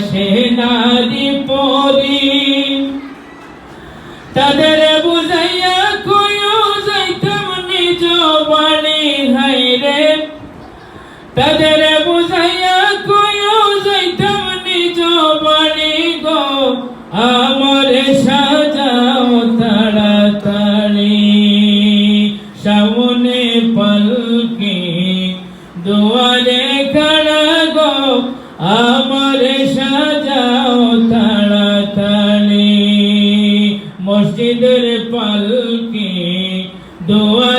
আসে নারী পরি। তাদের বুঝাইয়া কইও যাইতাম নিজ বাড়ি হাইরে তাদের বুঝাইয়া কইও যাইতাম নিজ বাড়ি গো, আমার সাজাও তাড়াতাড়ি। সামনে পালকি, দুয়ারে খাড়া গো আমার মসজিদের পালকি দোয়া